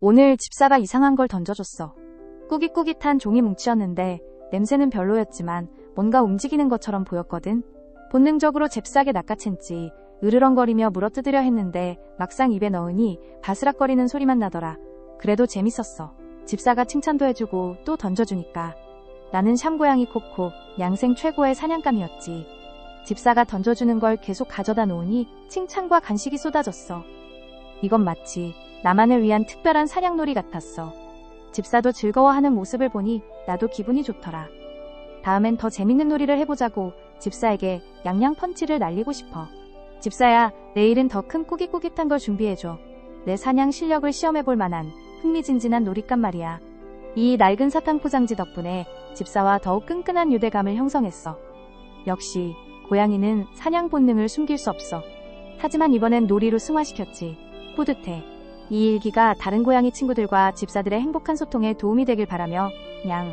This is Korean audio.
오늘 집사가 이상한 걸 던져줬어. 꾸깃꾸깃한 종이 뭉치였는데 냄새는 별로였지만 뭔가 움직이는 것처럼 보였거든. 본능적으로 잽싸게 낚아챘지 으르렁거리며 물어뜯으려 했는데 막상 입에 넣으니 바스락거리는 소리만 나더라. 그래도 재밌었어. 집사가 칭찬도 해주고 또 던져주니까. 나는 샴고양이 코코, 양생 최고의 사냥감이었지. 집사가 던져주는 걸 계속 가져다 놓으니 칭찬과 간식이 쏟아졌어. 이건 마치 나만을 위한 특별한 사냥놀이 같았어. 집사도 즐거워하는 모습을 보니 나도 기분이 좋더라. 다음엔 더 재밌는 놀이를 해보자고 집사에게 양양 펀치를 날리고 싶어. 집사야, 내일은 더 큰 꾸깃꾸깃한 걸 준비해줘. 내 사냥 실력을 시험해볼 만한 흥미진진한 놀잇감 말이야. 이 낡은 사탕 포장지 덕분에 집사와 더욱 끈끈한 유대감을 형성했어. 역시 고양이는 사냥 본능을 숨길 수 없어. 하지만 이번엔 놀이로 승화시켰지. 뿌듯해. 이 일기가 다른 고양이 친구들과 집사들의 행복한 소통에 도움이 되길 바라며 양.